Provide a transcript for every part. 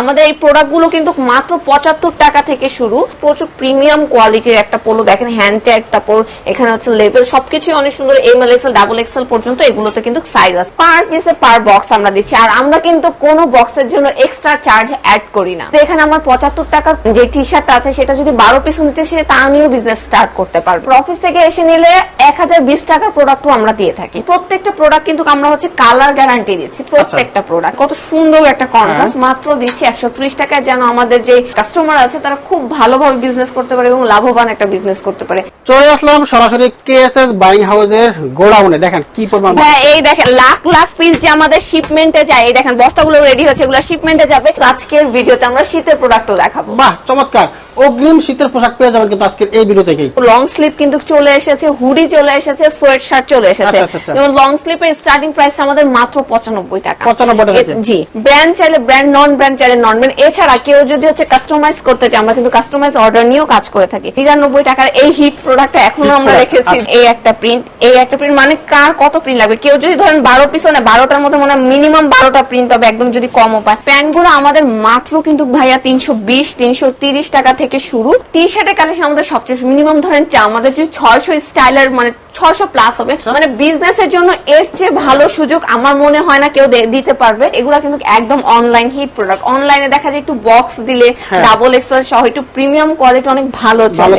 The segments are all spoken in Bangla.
আমাদের এই প্রোডাক্টগুলো কিন্তু মাত্র পঁচাত্তর টাকা থেকে শুরু। প্রচুর প্রিমিয়াম কোয়ালিটির একটা পোলো দেখেন হ্যান্ড ট্যাগ তারপর এখানে হচ্ছে লেভেল সবকিছু অনেক সুন্দর M L XL double XL পর্যন্ত এগুলোতে কিন্তু সাইজ আছে। পার পিসে পার বক্স আমরা দিচ্ছি। আর আমরা কিন্তু কোনো বক্সের জন্য এক্সট্রা চার্জ অ্যাড করি না। তো এখানে আমার পঁচাত্তর টাকার যে টি শার্ট আছে সেটা যদি বারো পিস নিতে সে তা আমিও বিজনেস স্টার্ট করতে পারব। অফিস থেকে এসে নিলে এক হাজার বিশ টাকার প্রোডাক্টও আমরা দিয়ে থাকি। প্রত্যেকটা প্রোডাক্ট কিন্তু আমরা হচ্ছে কালার গ্যারান্টি দিচ্ছি প্রত্যেকটা প্রোডাক্ট কত সুন্দর একটা কন্ট্রাস্ট মাত্র দিচ্ছি একশো ত্রিশ টাকায় যেন আমাদের যে কাস্টমার আছে তারা খুব ভালোভাবে বিজনেস করতে পারে এবং লাভবান একটা বিজনেস করতে পারে। চলে আসলাম সরাসরি কেএসএস বাইং হাউসের গোডাউনে। দেখেন কি পরিমাণ হ্যাঁ এই দেখেন লাখ লাখ পিস যে আমাদের শিপমেন্টে যায় এই দেখেন বস্তাগুলো রেডি হচ্ছে এগুলো শিপমেন্টে যাবে। আজকের ভিডিওতে আমরা শীতের প্রোডাক্টও দেখাবো। বাহ চমৎকার। অগ্রিম শীতের পোশাক পেয়ে যাবেন কিন্তু আজকের এই ভিডিও থেকেই। লং স্লিপ কিন্তু চলে এসেছে হুডি চলে এসেছে সোয়েট শার্ট চলে এসেছে। আচ্ছা, আচ্ছা, আচ্ছা। যেমন লং স্লিপের স্টার্টিং প্রাইসটা আমাদের মাত্র পঁচানব্বই টাকা। 95 টাকা জি ব্র্যান্ড চাইলে ব্র্যান্ড নন ব্র্যান্ড চাইলে নন ব্র্যান্ড এছাড়া কেউ যদি হচ্ছে কাস্টমাইজ করতে চায় আমরা কিন্তু কাস্টমাইজ অর্ডার নিয়েও কাজ করে থাকি। নিরানব্বই টাকার এই হিট প্রোডাক্টটা এখনও আমরা রেখেছি। আচ্ছা। এই একটা প্রিন্ট এই একটা প্রিন্ট মানে কার কত প্রিন্ট লাগবে? কেউ যদি ধরেন বারো পিছনে বারোটার মধ্যে মনে হয় মিনিমাম বারোটা প্রিন্ট হবে একদম যদি কমও পায়। প্যান্টগুলো আমাদের মাত্র কিন্তু ভাইয়া তিনশো বিশ তিনশো তিরিশ টাকা থেকে শুরু। টি শার্টের কালেকশন আমাদের সবচেয়ে মিনিমাম ধরেন চা আমাদের যে ছয়শো স্টাইলের মানে ছয়শো প্লাস হবে। মানে বিজনেসের জন্য এর চেয়ে ভালো সুযোগ আমার মনে হয় না কেউ দিতে পারবে। এগুলা কিন্তু একদম অনলাইন হিট প্রোডাক্ট অনলাইনে দেখা যায় একটু বক্স দিলে হ্যাঁ। ডাবল এক্সেল সহ একটু প্রিমিয়াম কোয়ালিটি অনেক ভালো চলে।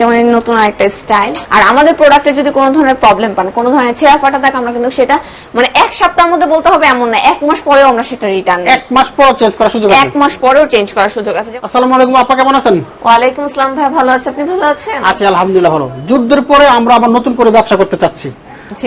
যেমন নতুন একটা স্টাইল আর আমাদের প্রোডাক্টে যদি কোনো ধরনের প্রবলেম পান কোনো ধরনের ছেঁড়া ফাটা থাকে আমরা কিন্তু সেটা মানে এক সপ্তাহের মধ্যে বলতে হবে এমন না। এক মাস পরেও আমরা সেটা রিটার্ন এক মাস পর চেঞ্জ করার সুযোগ আছে। এক মাস পরেও চেঞ্জ করার সুযোগ আছে। আসসালামু আলাইকুম আপা কেমন আছেন? ওয়ালাইকুম আসসালাম ভাই ভালো আছে। আপনি ভালো আছেন? আছি আলহামদুলিল্লাহ ভালো। যুদ্ধের পরে আমরা আবার নতুন করে ব্যবসা করতে চাচ্ছি।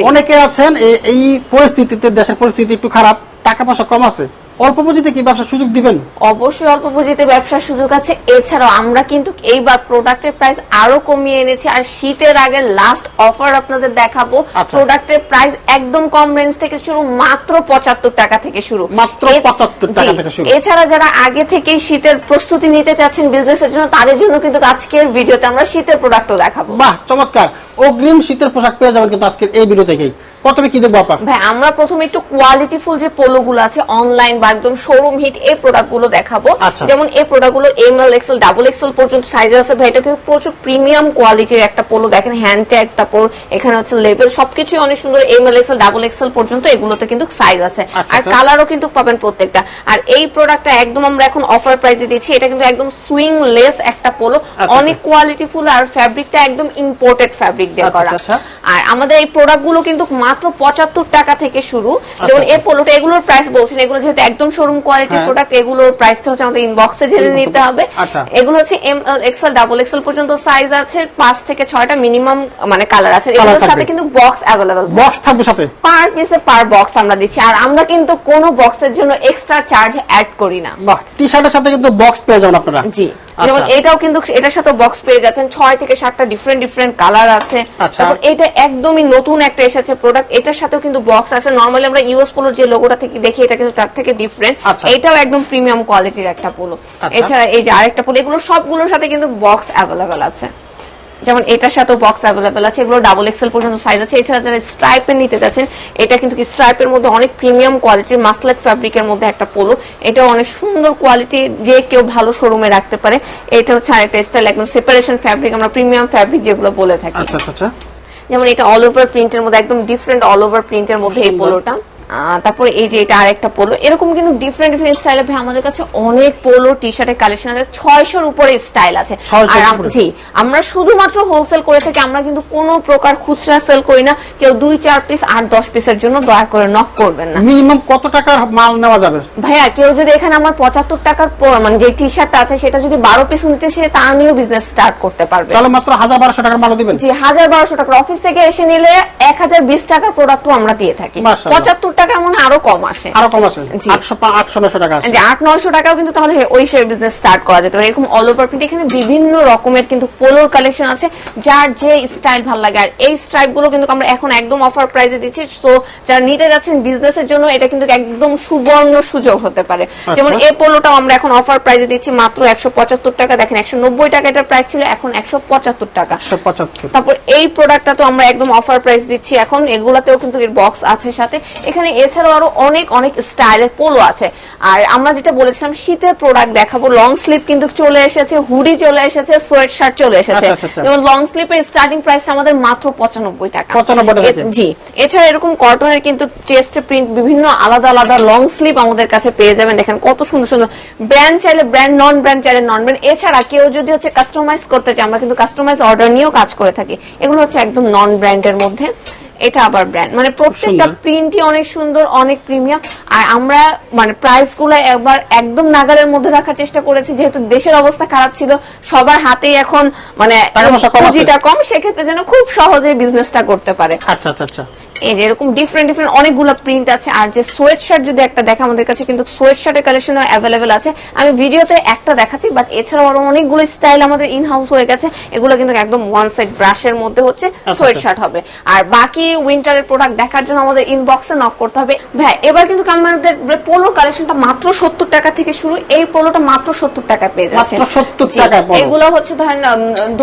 অনেকে আছেন এই পরিস্থিতিতে দেশের পরিস্থিতি একটু খারাপ টাকা পয়সা কম আছে। অল্প পুঁজিতে কি ব্যবসা সুযোগ দিবেন? অবশ্যই অল্প পুঁজিতে ব্যবসার সুযোগ আছে। এছাড়াও আমরা কিন্তু এইবার প্রোডাক্টের প্রাইস আরও কমিয়ে এনেছি আর শীতের আগে লাস্ট অফার আপনাদের দেখাবো। আচ্ছা। প্রোডাক্টের প্রাইস একদম কম রেঞ্জ থেকে শুরু মাত্র পঁচাত্তর টাকা থেকে শুরু। মাত্র এ- 75 টাকা থেকে শুরু। এছাড়া যারা আগে থেকেই শীতের প্রস্তুতি নিতে চাচ্ছেন বিজনেসের জন্য তাদের জন্য কিন্তু আজকের ভিডিওতে আমরা শীতের প্রোডাক্টও দেখাবো। বাহ চমৎকার। অগ্রিম শীতের পোশাক পেয়ে যাবেন কিন্তু আজকের এই ভিডিও থেকেই। প্রথমে কি দেখব আপা? ভাই আমরা প্রথমে একটু কোয়ালিটিফুল যে পোলো গুলো আছে অনলাইন বা একদম শোরুম হিট এই প্রোডাক্টগুলো দেখাবো। আচ্ছা। যেমন এই প্রোডাক্টগুলো M L XL double XL পর্যন্ত সাইজ আছে। ভাই এটা কিন্তু প্রচুর প্রিমিয়াম কোয়ালিটির একটা পোলো দেখেন হ্যান্ড ট্যাগ তারপর এখানে হচ্ছে লেভেল সবকিছু অনেক সুন্দর। M L XL double XL পর্যন্ত এগুলোতে কিন্তু সাইজ আছে। আচ্ছা, আর আচ্ছা। কালারও কিন্তু পাবেন প্রত্যেকটা। আর এই প্রোডাক্টটা একদম আমরা এখন অফার প্রাইসে দিচ্ছি। এটা কিন্তু একদম সুইং লেস একটা পোলো। অনেক কোয়ালিটি ফুল আর ফ্যাব্রিকটা একদম ইম্পোর্টেড ফ্যাব্রিক দিয়ে করা। আর আমাদের এই প্রোডাক্টগুলো কিন্তু মাত্র পঁচাত্তর টাকা থেকে শুরু। যেমন এই পোলোটা এগুলোর প্রাইস বলছেন এগুলো যেহেতু একদম শোরুম কোয়ালিটির। প্রোডাক্ট এগুলোর প্রাইসটা হচ্ছে আমাদের ইনবক্সে জেনে নিতে হবে। আচ্ছা। এগুলো হচ্ছে এম এক্সেল ডাবল এক্সেল পর্যন্ত সাইজ আছে পাঁচ থেকে ছয়টা মিনিমাম মানে কালার আছে। এগুলোর সাথে কিন্তু বক্স অ্যাভেলেবল বক্স থাকবে সাথে? পার পিসে পার বক্স আমরা দিচ্ছি। আর আমরা কিন্তু কোনো বক্সের জন্য এক্সট্রা চার্জ অ্যাড করি না। টি শার্টের সাথে কিন্তু বক্স পেয়ে যাবেন আপনারা। জি। আচ্ছা। যেমন এটাও কিন্তু এটার সাথে বক্স পেয়ে যাচ্ছেন। ছয় থেকে সাতটা ডিফারেন্ট ডিফারেন্ট কালার আছে। আচ্ছা। তারপর এটা একদমই নতুন একটা এসেছে প্রোডাক্ট এটার সাথেও কিন্তু বক্স আছে। নর্মালি আমরা ইউএস পোলোর যে লোগোটা থেকে দেখি এটা কিন্তু তার থেকে ডিফারেন্ট আচ্ছা। এটাও একদম প্রিমিয়াম কোয়ালিটির একটা পোলো আচ্ছা। এছাড়া এই যে আরেকটা পোলো এগুলো সবগুলোর সাথে কিন্তু বক্স অ্যাভেলেবেল আছে। যেমন এটার সাথেও বক্স অ্যাভেলেবেল আছে। এগুলো ডাবল এক্সেল পর্যন্ত সাইজ আছে। এছাড়া যারা স্ট্রাইপের নিতে যাচ্ছেন এটা কিন্তু কি স্ট্রাইপের মধ্যে অনেক প্রিমিয়াম কোয়ালিটির মাসলাইট ফ্যাব্রিকের মধ্যে একটা পোলো এটা অনেক সুন্দর কোয়ালিটি যে কেউ ভালো শোরুমে রাখতে পারে। এটা হচ্ছে আরেকটা স্টাইল একদম সেপারেশন ফ্যাব্রিক আমরা প্রিমিয়াম ফ্যাব্রিক যেগুলো বলে থাকি। আচ্ছা আচ্ছা আচ্ছা। যেমন এটা অল ওভার প্রিন্টের মধ্যে একদম ডিফারেন্ট অল ওভার প্রিন্টের মধ্যে এই। পোলোটা তারপরে এই যে এটা আরেকটা পোলো এরকম কিন্তু ডিফারেন্ট ডিফারেন্ট স্টাইলের ভাই আমাদের কাছে অনেক পোলো টি শার্টের কালেকশন আছে। ছয়শোর উপরে স্টাইল আছে। আর জি আমরা শুধুমাত্র হোলসেল করে থাকি আমরা কিন্তু কোনো প্রকার খুচরা সেল করি না। কেউ দুই চার পিস আট দশ পিসের জন্য দয়া করে নক করবেন না। মিনিমাম কত টাকার মাল নেওয়া যাবে? ভাইয়া কেউ যদি এখানে আমার পঁচাত্তর টাকার মানে যে টি শার্টটা আছে সেটা যদি বারো পিস নিতে সে তা নিয়েও বিজনেস স্টার্ট করতে পারবে। তাহলে মাত্র হাজার বারোশো টাকার মাল দিবেন? জি হাজার বারোশো টাকার অফিস থেকে এসে নিলে এক হাজার বিশ টাকার প্রোডাক্টও আমরা দিয়ে থাকি। পঁচাত্তর টাকা মনে আরও কম আসে। আরও কম পা- আটশো নশো টাকা আছে যে আট নয়শো টাকাও কিন্তু তাহলে ওই হিসেবে বিজনেস স্টার্ট করা যেতে পারে। এরকম অল ওভার প্রিন্ট এখানে বিভিন্ন রকমের কিন্তু পোলোর কালেকশন আছে যার যে স্টাইল ভালো লাগে। আর এই স্ট্রাইপগুলো কিন্তু আমরা এখন একদম অফার প্রাইসে দিচ্ছি। সো যারা নিতে যাচ্ছেন বিজনেসের জন্য এটা কিন্তু একদম সুবর্ণ সুযোগ হতে পারে। যেমন এই পোলোটাও আমরা এখন অফার প্রাইসে দিচ্ছি মাত্র একশো পঁচাত্তর টাকা। দেখেন একশো নব্বই টাকা এটার প্রাইস ছিল এখন একশো পঁচাত্তর টাকা। একশো পঁচাত্তর। তারপর এই প্রোডাক্টটা তো আমরা একদম অফার প্রাইস দিচ্ছি এখন। এগুলাতেও কিন্তু এর বক্স আছে সাথে। এখানে এখানে এছাড়াও আরও অনেক অনেক স্টাইলের পোলো আছে। আর আমরা যেটা বলেছিলাম শীতের প্রোডাক্ট দেখাবো লং স্লিভ কিন্তু চলে এসেছে হুডি চলে এসেছে সোয়েট শার্ট চলে এসেছে। আচ্ছা, আচ্ছা। যেমন লং স্লিভের স্টার্টিং প্রাইসটা আমাদের মাত্র পঁচানব্বই টাকা। 95 টাকা এ- থেকে। জি। এছাড়া এরকম কটনের কিন্তু চেস্ট প্রিন্ট বিভিন্ন আলাদা আলাদা লং স্লিভ আমাদের কাছে পেয়ে যাবেন। দেখেন কত সুন্দর সুন্দর। ব্র্যান্ড চাইলে ব্র্যান্ড নন ব্র্যান্ড চাইলে নন ব্র্যান্ড এছাড়া কেউ যদি হচ্ছে কাস্টমাইজ করতে চায় আমরা কিন্তু কাস্টমাইজ অর্ডার নিয়েও কাজ করে থাকি। এগুলো হচ্ছে একদম নন ব্র্যান্ডের মধ্যে। এটা আবার ব্র্যান্ড মানে প্রত্যেকটা প্রিন্টই অনেক সুন্দর অনেক প্রিমিয়াম আর আমরা মানে প্রাইসগুলো একবার একদম নাগালের মধ্যে রাখার চেষ্টা করেছি যেহেতু দেশের অবস্থা খারাপ ছিল সবার হাতেই এখন মানে। পুঁজিটা কম সেক্ষেত্রে যেন খুব সহজে বিজনেসটা করতে পারে। আচ্ছা আচ্ছা আচ্ছা। এই যে এরকম ডিফারেন্ট ডিফারেন্ট অনেকগুলো প্রিন্ট আছে আর যে সোয়েট শার্ট যদি একটা দেখে আমাদের কাছে কিন্তু সোয়েট শার্টের কালেকশনও অ্যাভেলেবেল আছে। আমি ভিডিওতে একটা দেখাচ্ছি বাট এছাড়াও আরও অনেকগুলো স্টাইল আমাদের ইন হাউস হয়ে গেছে। এগুলো কিন্তু একদম ওয়ান সাইড ব্রাশের মধ্যে হচ্ছে সোয়েট আচ্ছা। শার্ট হবে। আর বাকি উইন্টারের প্রোডাক্ট দেখার জন্য আমাদের ইনবক্সে নক করতে হবে। ভাই এবার কিন্তু আমাদের পোলোর কালেকশনটা মাত্র সত্তর টাকা থেকে শুরু এই পোলোটা মাত্র সত্তর টাকা পেয়ে যাচ্ছে। মাত্র 70 জি, টাকায় polo। এগুলো হচ্ছে ধরেন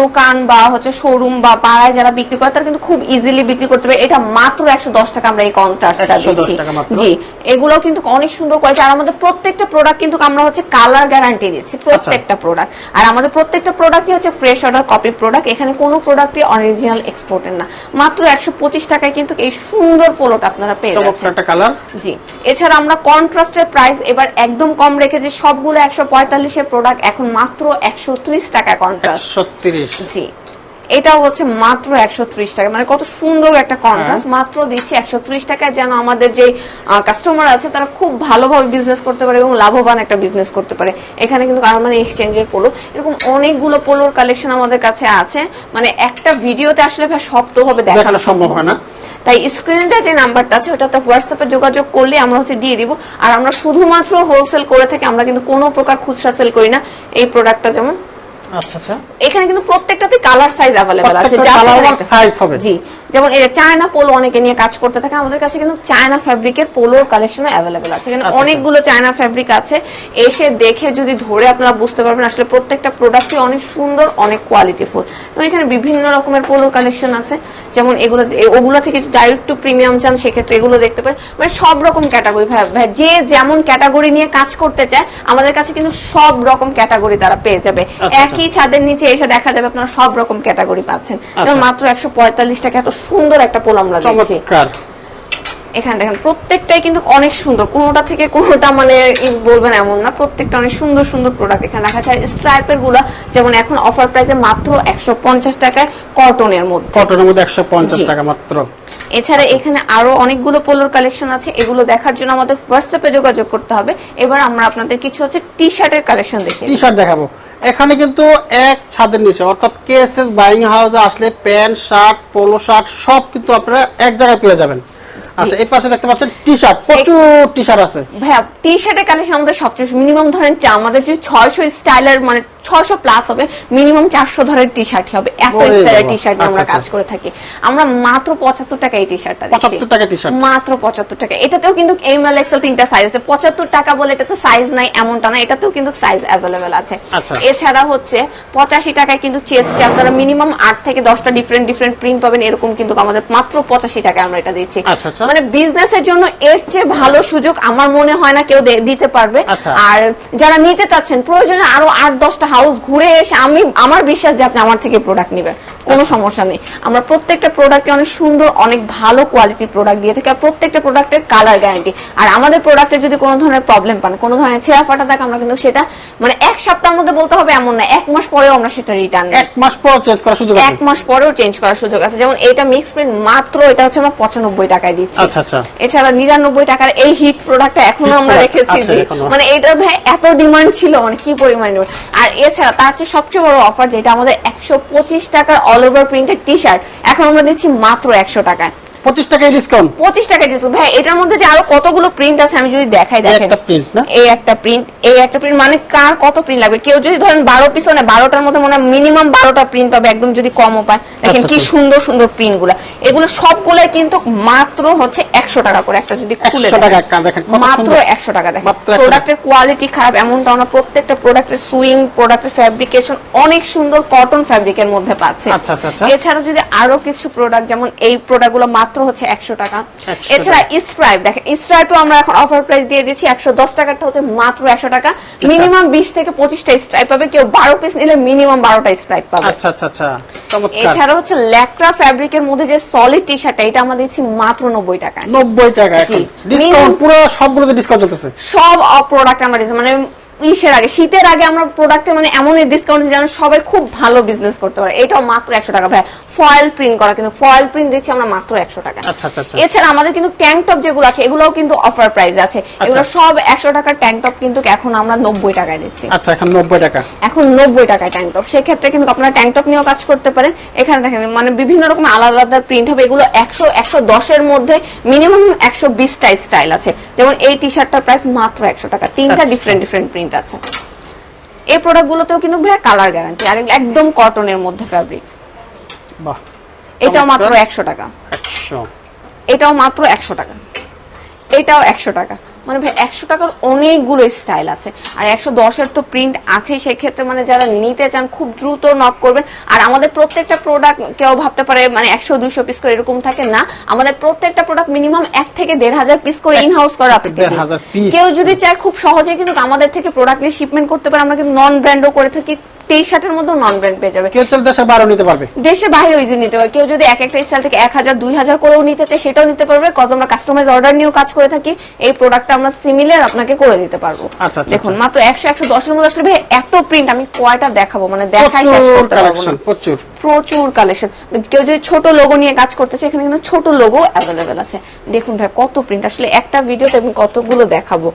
দোকান বা হচ্ছে শোরুম বা পাড়ায় যারা বিক্রি করে তারা কিন্তু খুব ইজিলি বিক্রি করতে পারে। এটা মাত্র একশো দশ টাকা আমরা এই কন্ট্রাস্টটা দিচ্ছি। জি এগুলো কিন্তু অনেক সুন্দর কোয়ালিটি আর আমাদের প্রত্যেকটা প্রোডাক্ট কিন্তু আমরা হচ্ছে কালার গ্যারান্টি দিচ্ছি আচ্ছা। প্রত্যেকটা প্রোডাক্ট আর আমাদের প্রত্যেকটা প্রোডাক্টই হচ্ছে ফ্রেশ অর্ডার কপি প্রোডাক্ট এখানে কোনো প্রোডাক্টই অরিজিনাল এক্সপোর্টের না। মাত্র একশো পঁচিশ টাকায় কিন্তু এই সুন্দর পোলোটা আপনারা পেয়ে যাচ্ছেন। একটা কালার। জি। এছাড়া আমরা কন্ট্রাস্টের প্রাইস এবার একদম কম রেখে রেখেছি সবগুলো 145 এর প্রোডাক্ট এখন মাত্র একশো ত্রিশ টাকা কন্ট্রাস্ট 130 জি। এটাও হচ্ছে মাত্র একশো ত্রিশ টাকা। মানে কত সুন্দর একটা হ্যাঁ। কন্ট্রাস্ট মাত্র দিচ্ছি একশো টাকায় যেন আমাদের যে কাস্টমার আছে তারা খুব ভালোভাবে বিজনেস করতে পারে এবং লাভবান একটা বিজনেস করতে পারে। এখানে কিন্তু মানে এক্সচেঞ্জের পোলো এরকম অনেকগুলো পোলোর কালেকশন আমাদের কাছে আছে। মানে একটা ভিডিওতে আসলে ভাই শক্তভাবে দেখানো দেখানো সম্ভব হয় না। তাই স্ক্রিনে যে নাম্বারটা আছে ওটাতে হোয়াটসঅ্যাপে যোগাযোগ করলে আমরা হচ্ছে দিয়ে দিব। আর আমরা শুধুমাত্র হোলসেল করে থাকি আমরা কিন্তু কোনো প্রকার খুচরা সেল করি না। এই প্রোডাক্টটা যেমন আচ্ছা আচ্ছা এখানে কিন্তু প্রত্যেকটাতে কালার সাইজ अवेलेबल আছে প্রত্যেকটা যা colour সেখানে আর একটা- size হবে। জি যেমন এই যে চায়না পোলো অনেকে নিয়ে কাজ করতে থাকে আমাদের কাছে কিন্তু চায়না ফ্যাব্রিকের পোলোর কালেকশন अवेलेबल আছে এখানে আচ্ছা, অনেকগুলো চায়না ফ্যাব্রিক আছে এসে দেখে যদি ধরে আপনারা বুঝতে পারবেন আসলে প্রত্যেকটা প্রোডাক্টই অনেক সুন্দর অনেক কোয়ালিটিফুল যেমন এখানে বিভিন্ন রকমের পোলোর কালেকশন আছে যেমন এগুলো যে- ওগুলো থেকে যদি ডাইরেক্ট টু প্রিমিয়াম চান সেক্ষেত্রে এগুলো দেখতে পারেন মানে সব রকম ক্যাটাগরি ভাই ভাই যে যেমন ক্যাটাগরি নিয়ে কাজ করতে চায় আমাদের কাছে কিন্তু সব রকম ক্যাটাগরি তারা পেয়ে যাবে আচ্ছা। একই ছাদের নিচে এসে দেখা যাবে আপনারা সব রকম ক্যাটাগরি পাচ্ছেন। যেমন আচ্ছা। মাত্র একশো পঁয়তাল্লিশ টাকা এত সুন্দর একটা পোল আমরা দিচ্ছি চমৎকার এখানে দেখেন প্রত্যেকটাই কিন্তু অনেক সুন্দর। কোনোটা থেকে কোনোটা মানে বলবেন এমন না। প্রত্যেকটা অনেক সুন্দর সুন্দর প্রোডাক্ট এখানে রাখা আছে। স্ট্রাইপেরগুলো যেমন এখন অফার প্রাইসে মাত্র একশো পঞ্চাশ টাকায় কটনের মধ্যে। কটনের মধ্যে একশো পঞ্চাশ। টাকা মাত্র। এছাড়া এখানে আরও অনেকগুলো পোলোর কালেকশন আছে। এগুলো দেখার জন্য আমাদের হোয়াটসঅ্যাপে যোগাযোগ করতে হবে। এবার আমরা আপনাদের কিছু হচ্ছে টি শার্টের কালেকশন দেখে টি শার্ট দেখাবো। এখানে কিন্তু এক ছাদের নিচে, অর্থাৎ কেএসএস বাইং হাউসে আসলে প্যান্ট, শার্ট, পোলো শার্ট সব কিন্তু আপনারা এক জায়গায় পেয়ে যাবেন। আচ্ছা এই পাশে দেখতে পাচ্ছেন টি শার্ট প্রচুর টি শার্ট আছে। ভাইয়া টি শার্টের কালেকশন আমাদের সবচেয়ে মিনিমাম ধরেন চা- আমাদের যে স্টাইলের মানে ছয়শো প্লাস হবে মিনিমাম চারশো ধরের টি শার্ট হবে। এত স্টাইলের টি শার্ট আমরা আচ্ছা, কাজ করে থাকি। আমরা মাত্র পঁচাত্তর টাকা এই টি শার্টটা 75 টাকা t-shirt। মাত্র পঁচাত্তর টাকা এটাতেও কিন্তু এম এল এক্সেল তিনটা সাইজ আছে। পঁচাত্তর টাকা বলে এটাতে সাইজ নাই এমনটা না এটাতেও কিন্তু সাইজ অ্যাভেলেবেল আছে। আচ্ছা। এছাড়া হচ্ছে পঁচাশি টাকায় কিন্তু চেস্টে আপনারা মিনিমাম আট থেকে দশটা ডিফারেন্ট ডিফারেন্ট প্রিন্ট পাবেন এরকম কিন্তু আমাদের মাত্র পঁচাশি টাকায় আমরা এটা দিচ্ছি। আচ্ছা, আচ্ছা। মানে বিজনেসের জন্য এর চেয়ে ভালো সুযোগ আমার মনে হয় না কেউ দিতে পারবে। আচ্ছা। আর যারা নিতে চাচ্ছেন প্রয়োজনে আরও আট দশটা হাউস ঘুরে এসে আমি আমার বিশ্বাস যে আপনি আমার থেকে প্রোডাক্ট নেবেন। কোনো আচ্ছা। সমস্যা নেই। আমরা প্রত্যেকটা প্রোডাক্টে অনেক সুন্দর অনেক ভালো কোয়ালিটির প্রোডাক্ট দিয়ে থাকি। আর প্রত্যেকটা প্রোডাক্টের কালার গ্যারান্টি আর আমাদের প্রোডাক্টে যদি কোনো ধরনের প্রবলেম পান কোনো ধরনের ছেঁড়া ফাটা থাকে আমরা কিন্তু সেটা মানে এক সপ্তাহের মধ্যে বলতে হবে এমন না। এক মাস পরেও আমরা সেটা রিটার্ন এক মাস পর চেঞ্জ করার সুযোগ এক মাস পরেও চেঞ্জ করার সুযোগ আছে। যেমন এটা মিক্স প্রিন্ট মাত্র এটা হচ্ছে আমরা পঁচানব্বই টাকায় দিচ্ছি। আচ্ছা, আচ্ছা। এছাড়া নিরানব্বই টাকার এই হিট প্রোডাক্টটা এখনও আমরা রেখেছি যে মানে এটার ভাই এত ডিমান্ড ছিল মানে কি পরিমাণ আর এছাড়া তার চেয়ে সবচেয়ে বড় অফার যেটা আমাদের একশো পঁচিশ টাকার অল ওভার প্রিন্টের টি শার্ট এখন আমরা দিচ্ছি মাত্র একশো টাকায়। পঁচিশ টাকায় ডিসকাউন্ট পঁচিশ টাকা দিচ্ছি ভাই এটার মধ্যে যে আরও কতগুলো প্রিন্ট আছে আমি যদি দেখাই দেখেন একটা print না? এই একটা প্রিন্ট এই একটা প্রিন্ট মানে কার কত প্রিন্ট লাগবে কেউ যদি ধরেন বারো পিছনে বারোটার মধ্যে মনে মিনিমাম প্রিন্ট পাবে একদম যদি কমও পায় দেখেন আচ্ছা, কি আচ্ছা। সুন্দর সুন্দর প্রিন্টগুলা এগুলো সবগুলাই কিন্তু মাত্র হচ্ছে একশো টাকা করে একটা যদি খুলে 100 টাকা দেখেন। মাত্র সুন্দর। একশো টাকা দেখেন 100। প্রোডাক্টের কোয়ালিটি খারাপ এমনটা না প্রত্যেকটা প্রোডাক্টের সুইং প্রোডাক্টের ফ্যাব্রিকেশন অনেক সুন্দর কটন ফ্যাব্রিকের মধ্যে পাচ্ছে আচ্ছা, আচ্ছা, আচ্ছা। এছাড়া যদি আরও কিছু প্রোডাক্ট যেমন এই প্রোডাক্টগুলো মাত্র মাত্র হচ্ছে একশো টাকা। এছাড়া স্ট্রাইপ দেখেন স্ট্রাইপও আমরা এখন অফার প্রাইস দিয়ে দিচ্ছি একশো দশ টাকাটা হচ্ছে মাত্র একশো টাকা। মিনিমাম বিশ থেকে পঁচিশটা স্ট্রাইপ পাবে কেউ বারো পিস নিলে মিনিমাম বারোটা স্ট্রাইপ পাবে। আচ্ছা আচ্ছা আচ্ছা এছাড়া হচ্ছে ল্যাকড়া ফ্যাব্রিকের মধ্যে যে সলিড টি শার্টটা এটা আমরা দিচ্ছি মাত্র নব্বই টাকা নব্বই টাকা। ডিসকাউন্ট পুরো সবগুলোতে ডিসকাউন্ট চলতেছে। সব প্রোডাক্ট আমরা দিচ্ছি মানে ইসের আগে শীতের আগে আমরা প্রোডাক্টে মানে এমন ডিসকাউন্ট যেন সবাই খুব ভালো বিজনেস করতে পারে। এটাও মাত্র একশো টাকা ভাই। ফয়েল প্রিন্ট করা কিন্তু ফয়েল প্রিন্ট দিচ্ছি আমরা মাত্র একশো টাকা। আচ্ছা, আচ্ছা, আচ্ছা। এছাড়া আমাদের কিন্তু ট্যাঙ্ক টপ যেগুলো আছে এগুলোও কিন্তু অফার প্রাইস আছে। এগুলো সব একশো টাকার ট্যাঙ্ক টপ কিন্তু এখন আমরা নব্বই টাকায় দিচ্ছি। আচ্ছা এখন নব্বই টাকা। এখন নব্বই টাকায় ট্যাঙ্ক টপ সেক্ষেত্রে কিন্তু আপনারা ট্যাঙ্ক টপ নিয়েও কাজ করতে পারেন। এখানে দেখেন মানে বিভিন্ন রকম আলাদা আলাদা প্রিন্ট হবে। এগুলো একশো একশো দশের মধ্যে মিনিমাম একশো বিশটা স্টাইল আছে। যেমন এই টি শার্টটার প্রাইস মাত্র একশো টাকা। তিনটা। ডিফারেন্ট ডিফারেন্ট প্রিন্ট আছে। এই প্রোডাক্টগুলোতেও কিন্তু ভাইয়া কালার গ্যারান্টি আর একদম কটনের মধ্যে ফ্যাব্রিক বাহ এটাও মাত্র একশো টাকা। এটাও মাত্র একশো টাকা। এটাও একশো টাকা। মানে ভাই একশো টাকার অনেকগুলো স্টাইল আছে। আর একশো দশের তো প্রিন্ট আছে সেক্ষেত্রে মানে যারা নিতে চান খুব দ্রুত নক করবেন। আর আমাদের প্রত্যেকটা প্রোডাক্ট কেউ ভাবতে পারে মানে একশো দুইশো পিস করে এরকম থাকে না। আমাদের প্রত্যেকটা প্রোডাক্ট মিনিমাম এক থেকে দেড় হাজার পিস করে ইন হাউস করা। কেউ যদি চায় খুব সহজে কিন্তু আমাদের থেকে প্রোডাক্ট নিয়ে শিপমেন্ট করতে পারে। আমরা কিন্তু নন ব্র্যান্ডও করে থাকি। টি শার্টের মধ্যে নন ব্র্যান্ড পেয়ে যাবে। কেউ চলে দেশে বারো নিতে পারবে। দেশে বাইরে ইজি নিতে পারবে। কেউ যদি এক একটা স্টাইল থেকে এক হাজার দুই হাজার করেও নিতে চায় সেটাও নিতে পারবে। কজ আমরা কাস্টমাইজ অর্ডার নিয়েও কাজ করে থাকি। এই প্রোডাক্টটা আমরা সিমিলার আপনাকে করে দিতে পারব। আচ্ছা, আচ্ছা, দেখুন মাত্র একশো একশো দশের মধ্যে আসলে ভাই এত প্রিন্ট আমি কয়টা দেখাবো? মানে দেখাই শেষ প্রচুর করতে পারব না। কালেকশন প্রচুর। প্রচুর কালেকশন কেউ যদি ছোট লোগো নিয়ে কাজ করতে চায় এখানে কিন্তু ছোট লোগো অ্যাভেলেবেল আছে। দেখুন ভাই কত প্রিন্ট আসলে একটা ভিডিওতে আমি কতগুলো দেখাবো?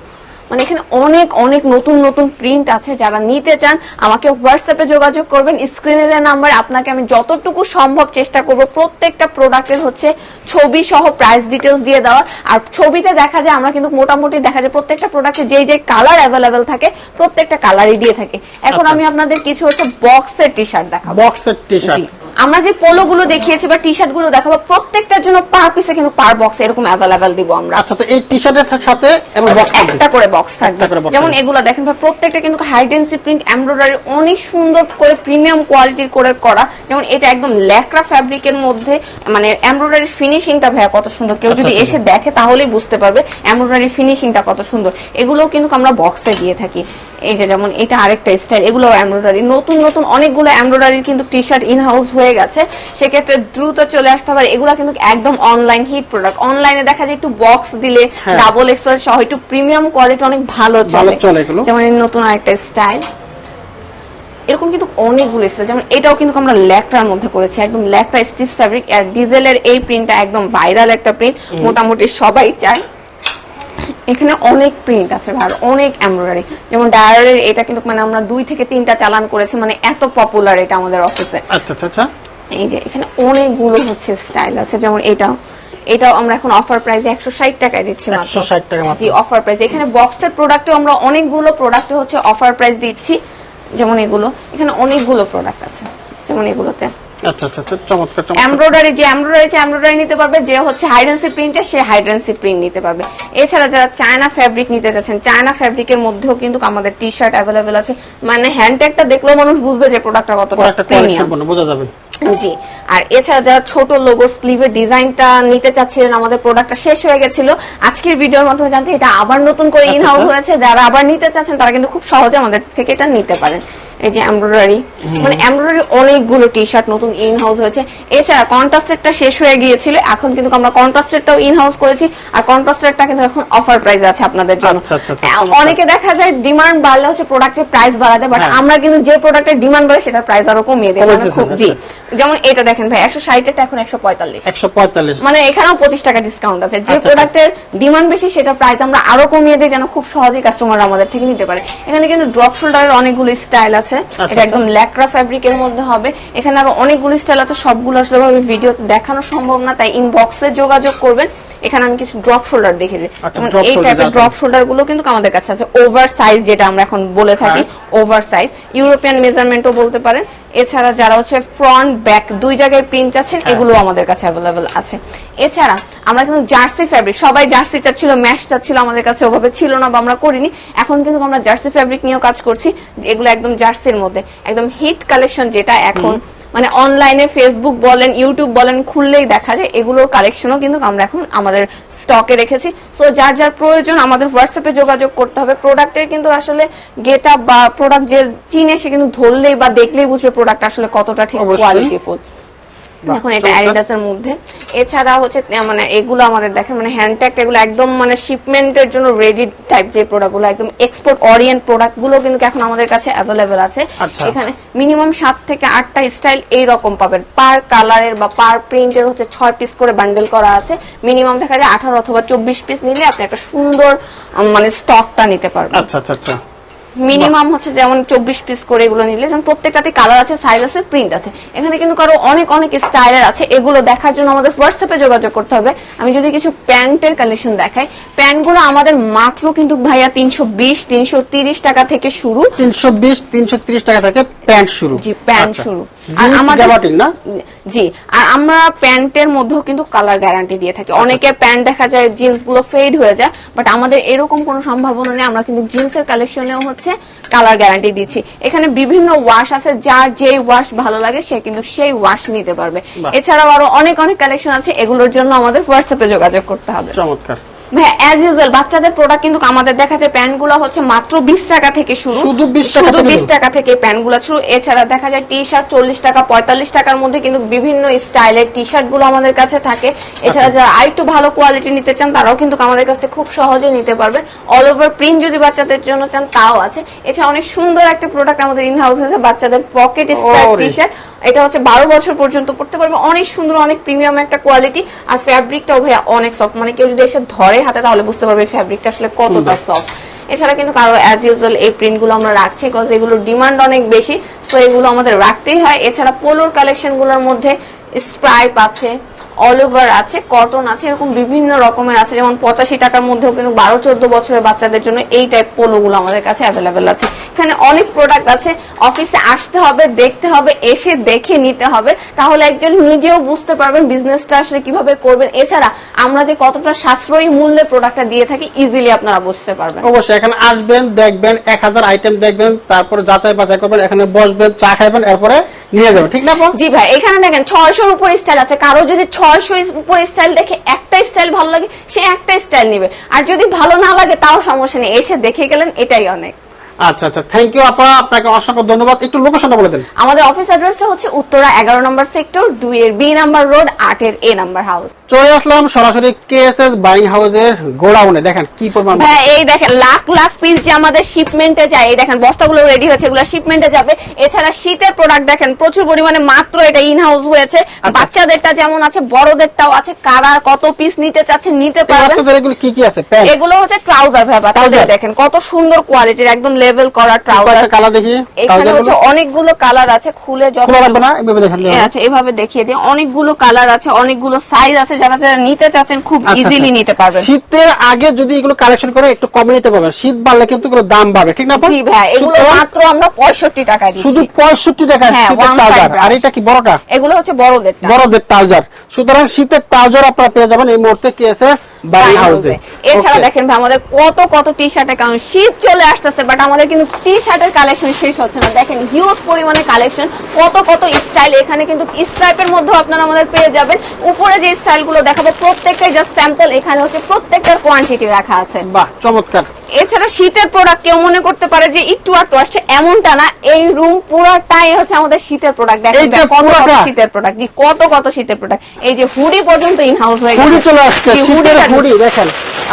মানে এখানে অনেক অনেক নতুন নতুন প্রিন্ট আছে যারা নিতে চান আমাকে হোয়াটসঅ্যাপে যোগাযোগ করবেন। স্ক্রিনে দেওয়া নাম্বার আপনাকে আমি যতটুকু সম্ভব চেষ্টা করব প্রত্যেকটা প্রোডাক্টের হচ্ছে ছবি সহ প্রাইস ডিটেলস দিয়ে দেওয়ার। আর ছবিতে দেখা যায় আমরা কিন্তু মোটামুটি দেখা যায় প্রত্যেকটা প্রোডাক্টে যেই যে কালার অ্যাভেলেবেল থাকে প্রত্যেকটা কালারই দিয়ে থাকে। এখন আচ্ছা। আমি আপনাদের কিছু হচ্ছে বক্সের টি শার্ট দেখাবো। বক্সের টি শার্ট। আমরা যে পোলো গুলো দেখিয়েছি বা টি শার্টগুলো দেখাবো প্রত্যেকটার জন্য পার পিসে কিন্তু পার বক্স এরকম অ্যাভেলেবেল দিব আমরা। আচ্ছা তো এই টি শার্টের সাথে এবং বক্স একটা করে বক্স থাকবে। যেমন এগুলো দেখেন ভাই প্রত্যেকটা কিন্তু হাইডেন্সি প্রিন্ট এমব্রয়ডারি অনেক সুন্দর করে প্রিমিয়াম কোয়ালিটির করে করা। যেমন এটা একদম ল্যাকড়া ফ্যাব্রিকের মধ্যে মানে এমব্রয়ডারি ফিনিশিংটা ভাইয়া কত সুন্দর। কেউ যদি আচ্ছা, এসে দেখে তাহলেই বুঝতে পারবে এমব্রয়ডারি ফিনিশিংটা কত সুন্দর। এগুলোও কিন্তু আমরা বক্সে দিয়ে থাকি। এই যে যেমন এটা আরেকটা স্টাইল এগুলো এমব্রয়ডারি নতুন নতুন অনেকগুলো এমব্রয়ডারির কিন্তু টি শার্ট ইন হাউস হয়ে গেছে। সেক্ষেত্রে দ্রুত চলে আসতে পারে এগুলো কিন্তু একদম অনলাইন হিট প্রোডাক্ট অনলাইনে দেখা যায় একটু বক্স দিলে হ্যাঁ। ডাবল এক্সেল সহ একটু প্রিমিয়াম কোয়ালিটি অনেক ভালো চলে। যেমন এই নতুন আরেকটা স্টাইল এরকম কিন্তু অনেকগুলো স্টাইল যেমন এটাও কিন্তু আমরা ল্যাকটার মধ্যে করেছি। একদম ল্যাকটা স্টিচ ফ্যাব্রিক আর ডিজেলের এই প্রিন্টটা একদম ভাইরাল একটা প্রিন্ট মোটামুটি সবাই চায়। এখানে অনেক প্রিন্ট আছে আর অনেক এমব্রয়ডারি যেমন ডায়ারের এটা কিন্তু মানে আমরা দুই থেকে তিনটা চালান করেছি মানে এত পপুলার এটা আমাদের অফিসে আচ্ছা আচ্ছা আচ্ছা। এই যে এখানে অনেকগুলো হচ্ছে স্টাইল আছে যেমন এটাও। এটাও আমরা এখন অফার প্রাইসে একশো ষাট টাকায় দিচ্ছি মাত্র। 160 টাকা মাত্র। জি অফার প্রাইস এখানে বক্সের প্রোডাক্টও আমরা অনেকগুলো প্রোডাক্টে হচ্ছে অফার প্রাইস দিচ্ছি। যেমন এগুলো। এখানে অনেকগুলো প্রোডাক্ট আছে যেমন এগুলোতে। আচ্ছা আচ্ছা আচ্ছা চমৎকার চমৎকার। এমব্রয়ডারি যে এমব্রয়ডারি আছে এমব্রয়ডারি নিতে পারবে যে হচ্ছে হাইডেন্সি প্রিন্টের সে হাইডেন্সি প্রিন্ট নিতে পারবে। এছাড়া যারা চায়না ফ্যাব্রিক নিতে চাচ্ছেন চায়না ফ্যাব্রিকের মধ্যেও কিন্তু আমাদের টি শার্ট অ্যাভেলেবেল আছে। মানে হ্যান্ডট্যাগটা দেখলেও মানুষ বুঝবে যে প্রোডাক্টটা কতটা প্রিমিয়াম বোঝা যাবে। জি আর এছাড়া যারা ছোট লোগো স্লিভের ডিজাইনটা নিতে চাচ্ছিলেন আমাদের প্রোডাক্টটা শেষ হয়ে গেছিল। আজকের ভিডিওর মাধ্যমে জানতে এটা আবার নতুন করে ইন হাউস আচ্ছা। হয়েছে। যারা আবার নিতে চাচ্ছেন তারা কিন্তু খুব সহজে আমাদের থেকে এটা নিতে পারেন। এই যে এমব্রয়ডারি মানে এমব্রয়ডারি অনেকগুলো টি শার্ট নতুন ইন হাউস হয়েছে। এছাড়া কন্ট্রাস্টেডটা শেষ হয়ে গিয়েছিল এখন কিন্তু আমরা কন্ট্রাস্টেডটাও ইন হাউস করেছি আর কন্ট্রাস্টেডটা কিন্তু এখন অফার প্রাইস আছে আপনাদের জন্য। আচ্ছা, আচ্ছা, আচ্ছা। অনেকে দেখা যায় ডিমান্ড বাড়লে হচ্ছে প্রোডাক্টের প্রাইস বাড়াতে বাট হ্যাঁ। আমরা কিন্তু যে প্রোডাক্টের ডিমান্ড বাড়ে সেটার প্রাইস আরও কমিয়ে দিই। মানে খুব জি। যেমন এটা দেখেন ভাই একশো ষাটেরটা এখন একশো পঁয়তাল্লিশ। একশো পঁয়তাল্লিশ। মানে এখানেও পঁচিশ টাকা ডিসকাউন্ট আছে। যে। প্রোডাক্টের ডিমান্ড বেশি সেটা প্রাইস আমরা আরও কমিয়ে দিই যেন খুব সহজেই কাস্টমার আমাদের থেকে নিতে পারে। এখানে কিন্তু ড্রপ শোল্ডারের অনেকগুলো স্টাইল আছে। এটা আচ্ছা। একদম ল্যাকরা ফ্যাব্রিকের মধ্যে হবে। এখানে আরও অনেকগুলো স্টাইল আছে সবগুলো আসলে ভিডিওতে দেখানো সম্ভব না তাই ইনবক্সে যোগাযোগ করবেন। এখানে আমি কিছু ড্রপ শোল্ডার দেখে যেমন এই টাইপের ড্রপ শোল্ডারগুলো কিন্তু আমাদের কাছে আছে। ওভার সাইজ যেটা আমরা এখন বলে থাকি। ওভার সাইজ ইউরোপিয়ান মেজারমেন্টও বলতে পারেন। এছাড়া যারা হচ্ছে ফ্রন্ট ব্যাক দুই জায়গায় প্রিন্ট আছেন হ্যাঁ। এগুলো আমাদের কাছে অ্যাভেলেবেল আছে। এছাড়া আমরা কিন্তু জার্সি ফ্যাব্রিক সবাই জার্সি চাচ্ছিল ম্যাশ চাচ্ছিল আমাদের কাছে ওভাবে ছিল না বা আমরা করিনি। এখন কিন্তু আমরা জার্সি ফ্যাব্রিক নিয়েও কাজ করছি এগুলো একদম জার্সির মধ্যে। একদম হিট কালেকশন যেটা এখন মানে অনলাইনে ফেসবুক বলেন ইউটিউব বলেন খুললেই দেখা যায় এগুলোর কালেকশনও কিন্তু আমরা এখন আমাদের স্টকে রেখেছি। সো যার যার প্রয়োজন আমাদের হোয়াটসঅ্যাপে যোগাযোগ করতে হবে। প্রোডাক্টের কিন্তু আসলে গেট আপ বা প্রোডাক্ট যে চিনে সে কিন্তু ধরলেই বা দেখলেই বুঝবে প্রোডাক্ট আসলে কতটা ঠিক। কোয়ালিটিফুল দেখুন এটা। অ্যাডিডাসের মধ্যে। এছাড়া হচ্ছে মানে এগুলো আমাদের দেখেন মানে হ্যান্ডট্যাগ এগুলো একদম মানে শিপমেন্টের জন্য রেডি টাইপ যে প্রোডাক্টগুলো একদম এক্সপোর্ট ওরিয়েন্ট প্রোডাক্টগুলো কিন্তু এখন আমাদের কাছে অ্যাভেলেবেল আছে। আচ্ছা। এখানে মিনিমাম সাত থেকে আটটা স্টাইল এই রকম পাবেন। পার কালারের বা পার প্রিন্টের হচ্ছে ছয় পিস করে বান্ডেল করা আছে। মিনিমাম দেখা যায় আঠারো অথবা চব্বিশ পিস নিলে আপনি একটা সুন্দর মানে স্টকটা নিতে পারবেন। আচ্ছা আচ্ছা আচ্ছা। মিনিমাম হচ্ছে যেমন চব্বিশ পিস করে এগুলো নিলে যেমন প্রত্যেকটাতে কালার আছে সাইজ আছে প্রিন্ট আছে। এখানে কিন্তু কারও অনেক অনেক স্টাইলের আছে এগুলো দেখার জন্য আমাদের হোয়াটসঅ্যাপে যোগাযোগ করতে হবে। আমি যদি কিছু প্যান্টের কালেকশন দেখাই প্যান্টগুলো আমাদের মাত্র কিন্তু ভাইয়া তিনশো বিশ তিনশো তিরিশ টাকা থেকে শুরু। তিনশো বিশ তিনশো তিরিশ টাকা থেকে প্যান্ট শুরু। জি প্যান্ট আচ্ছা। শুরু। জিন্স গ্যাবার্ডিন না? জি আর আমরা প্যান্টের মধ্যেও কিন্তু কালার গ্যারান্টি দিয়ে থাকি। অনেকের প্যান্ট দেখা যায় জিন্সগুলো ফেড হয়ে যায় বাট আমাদের এরকম কোনো সম্ভাবনা নেই। আমরা কিন্তু জিন্সের কালেকশনেও হচ্ছে কালার গ্যারান্টি দিচ্ছি। এখানে বিভিন্ন ওয়াশ আছে যার যে ওয়াশ ভালো লাগে সে কিন্তু সেই ওয়াশ নিতে পারবে। এছাড়াও আরও অনেক অনেক কালেকশন আছে। এগুলোর জন্য আমাদের হোয়াটসঅ্যাপে যোগাযোগ করতে হবে। চমৎকার। ভাই অ্যাজ ইউজুয়াল বাচ্চাদের প্রোডাক্ট কিন্তু আমাদের দেখা যায় প্যান্টগুলো হচ্ছে মাত্র বিশ টাকা থেকে শুরু। শুধু 20 টাকা শুধু থেকে বিশ শুরু। টাকা থেকে প্যান্টগুলো শুরু। এছাড়া দেখা যায় টি শার্ট চল্লিশ টাকা পঁয়তাল্লিশ টাকার মধ্যে কিন্তু বিভিন্ন স্টাইলের টি শার্টগুলো আমাদের কাছে থাকে। এছাড়া আচ্ছা। যারা আরেকটু ভালো কোয়ালিটি নিতে চান তারাও কিন্তু আমাদের কাছ থেকে খুব সহজে নিতে পারবেন। অল ওভার প্রিন্ট যদি বাচ্চাদের জন্য চান তাও আছে। এছাড়া অনেক সুন্দর একটা প্রোডাক্ট আমাদের ইন হাউস আছে বাচ্চাদের পকেট স্ট্র্যাপ টি শার্ট এটা হচ্ছে বারো বছর পর্যন্ত পড়তে পারবে। অনেক সুন্দর অনেক প্রিমিয়াম একটা কোয়ালিটি আর ফ্যাব্রিকটাও ভাইয়া অনেক সফট মানে কেউ যদি এসে ধরে হাতে তাহলে বুঝতে পারবে ফ্যাব্রিকটা আসলে কতটা সফট এছাড়া কিন্তু কারও অ্যাজ ইউজুয়াল এই প্রিন্টগুলো আমরা রাখছি বিকজ এগুলোর ডিমান্ড অনেক বেশি সো এগুলো আমাদের রাখতেই হয়। এছাড়া পোলোর কালেকশনগুলোর মধ্যে স্ট্রাইপ আছে অল ওভার আছে কটন আছে এরকম বিভিন্ন রকমের আছে যেমন পঁচাশি টাকার মধ্যেও কিন্তু বারো চোদ্দ বছরের বাচ্চাদের জন্য এই টাইপ পোলোগুলো আমাদের কাছে অ্যাভেলেবেল আছে। এখানে অনেক প্রোডাক্ট আছে অফিসে আসতে হবে দেখতে হবে এসে দেখে নিতে হবে। তাহলে একজন নিজেও বুঝতে পারবেন বিজনেসটা আসলে কীভাবে করবেন। এছাড়া আমরা যে কতটা সাশ্রয়ী মূল্যে প্রোডাক্টটা দিয়ে থাকি ইজিলি আপনারা বুঝতে পারবেন। অবশ্যই এখানে আসবেন দেখবেন এক হাজার আইটেম দেখবেন তারপরে যাচাই বাছাই করবেন এখানে বসবেন চা খাইবেন এরপরে নিয়ে যাবেন ঠিক না জি ভাই এখানে দেখেন ছয়শোর উপর স্টাইল আছে কারও যদি ছয়শো উপরে স্টাইল দেখে একটা স্টাইল ভালো লাগে, সে একটা স্টাইল নেবে। আর যদি ভালো না লাগে, তাও সমস্যা নেই। এসে দেখে গেলেন, এটাই অনেক। আচ্ছা আচ্ছা থ্যাংক ইউ আপা। আপনাকে অসংখ্য ধন্যবাদ। একটু লোকেশনটা বলে দেন। আমাদের অফিস অ্যাড্রেসটা হচ্ছে উত্তরা এগারো নম্বর সেক্টর দুই এর বি নাম্বার রোড আটের এ নাম্বার হাউস চলে আসলাম সরাসরি কেএসএস বাইং হাউসের গোডাউনে। দেখেন কি পরিমাণ ভাই এই দেখেন লাখ লাখ পিস যে আমাদের শিপমেন্টে যায় এই দেখেন বস্তাগুলো রেডি হয়েছে এগুলো শিপমেন্টে যাবে। এছাড়া শীতের প্রোডাক্ট দেখেন প্রচুর পরিমাণে মাত্র এটা ইন হাউস হয়েছে বাচ্চাদেরটা যেমন আছে বড়দেরটাও আছে। কারা কত পিস নিতে চাচ্ছে নিতে পারবেন। এগুলো কি কি আছে? এগুলো হচ্ছে ট্রাউজার ভাই দেখেন কত সুন্দর কোয়ালিটির একদম লেভেল করা ট্রাউজার কালার দেখি। এখানে হচ্ছে অনেকগুলো কালার আছে খুলে যত রাখবে না? এভাবে দেখেন। আচ্ছা এভাবে দেখিয়ে দিই। অনেকগুলো কালার আছে অনেকগুলো সাইজ আছে। যারা যারা নিতে চাচ্ছেন খুব আচ্ছা, ইজিলি আচ্ছা। নিতে পারবেন। শীতের আগে যদি এগুলো কালেকশন করে একটু কমে নিতে পারবেন। শীত বাড়লে কিন্তু এগুলো দাম বাড়বে ঠিক না জি ভাই এগুলো মাত্র আমরা পঁয়ষট্টি টাকা দিচ্ছি। শুধু দিচ্ছি পঁয়ষট্টি টাকা হ্যাঁ, শীতের ট্রাউজার আর এটা কি বড়টা? এগুলো হচ্ছে বড়দেরটা বড়দের ট্রাউজার সুতরাং শীতের ট্রাউজার আপনারা পেয়ে যাবেন এই মুহূর্তে কেএসএস এছাড়া দেখেন ভাই আমাদের কত কত টি শার্টের কারণ শীত চলে আসতেছে বাট আমাদের কিন্তু টি শার্টের কালেকশন শেষ হচ্ছে না। দেখেন হিউজ পরিমাণে কালেকশন কত কত স্টাইল এখানে কিন্তু স্ট্রাইপের মধ্যে আপনারা আমাদের পেয়ে যাবেন। উপরে যে স্টাইলগুলো দেখাবো প্রত্যেকটাই জাস্ট স্যাম্পল এখানে হচ্ছে প্রত্যেকটার কোয়ান্টিটি রাখা আছে। বাহ চমৎকার। এছাড়া শীতের প্রোডাক্ট কেউ মনে করতে পারে যে একটু আটটু আসছে এমনটা না। এই রুম পুরোটাই হচ্ছে আমাদের শীতের প্রোডাক্ট দেখেন কত কত শীতের প্রোডাক্ট জি কত কত শীতের প্রোডাক্ট এই যে হুডি পর্যন্ত ইন হাউস হয়ে হুডি চলে আসছে শীতের হুডি দেখেন।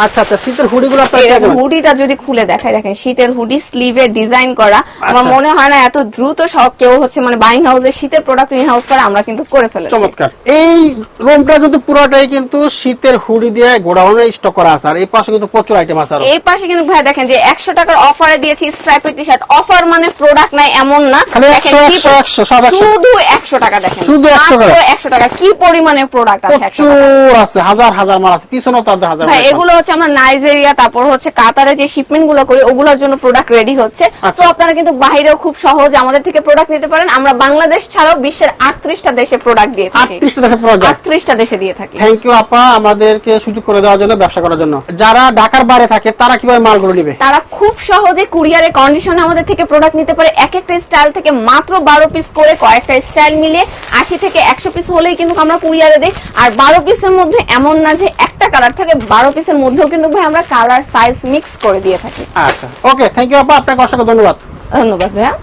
আচ্ছা আচ্ছা শীতের হুডি গুলো আপনারা হুডিটা যদি খুলে দেখায় দেখেন শীতের হুডি স্লিভে ডিজাইন করা। আমার আচ্ছা। মনে হয় না এত দ্রুত সব কেউ হচ্ছে মানে বাইং হাউসে শীতের প্রোডাক্ট ইন হাউস করে আমরা কিন্তু করে ফেলেছি। চমৎকার। এই রুমটা কিন্তু পুরোটাই কিন্তু শীতের হুডি দিয়ে গোডাউনে স্টক করা আছে আর এই পাশে কিন্তু প্রচুর আইটেম আছে এই পাশে কিন্তু ভাই দেখেন যে একশো টাকার অফারে দিয়েছি স্ট্রাইপের টি শার্ট অফার মানে প্রোডাক্ট নাই এমন না। দেখেন 100, কি 100, 100, 100 শুধু একশো টাকা দেখেন। শুধু 100 টাকা। একশো টাকা। কি পরিমাণে প্রোডাক্ট আছে 100 প্রচুর আছে হাজার হাজার মাল আছে পিছনেও তাদের হাজার ভাই এগুলো হচ্ছে আমরা নাইজেরিয়া তারপর হচ্ছে কাতারে যে শিপমেন্টগুলো করি ওগুলোর জন্য প্রোডাক্ট রেডি হচ্ছে। আচ্ছা। তো আপনারা কিন্তু বাইরেও খুব সহজে আমাদের থেকে প্রোডাক্ট নিতে পারেন। আমরা বাংলাদেশ ছাড়াও বিশ্বের আটত্রিশটা দেশে প্রোডাক্ট দিয়ে আটত্রিশটা দেশে প্রোডাক্ট আটত্রিশটা দেশে দিয়ে থাকি। থ্যাংক ইউ আপা। আমাদেরকে সুযোগ করে দেওয়ার জন্য ব্যবসা করার জন্য। যারা ঢাকার বাইরে থাকে তারা কীভাবে মালগুলো নিবে? তারা খুব সহজে কুরিয়ারে কন্ডিশনে আমাদের থেকে প্রোডাক্ট নিতে পারে। এক একটা স্টাইল থেকে মাত্র বারো পিস করে কয়েকটা স্টাইল মিলিয়ে আশি থেকে একশো পিস হলেই কিন্তু আমরা কুরিয়ারে দিই। আর বারো পিসের মধ্যে এমন না যে একটা কালার থাকে বারো পিসের মধ্যেও কিন্তু ভাই আমরা কালার সাইজ মিক্স করে দিয়ে থাকি। আচ্ছা। ওকে থ্যাংক ইউ আপা আপনাকে অসংখ্য ধন্যবাদ। ধন্যবাদ ভাইয়া।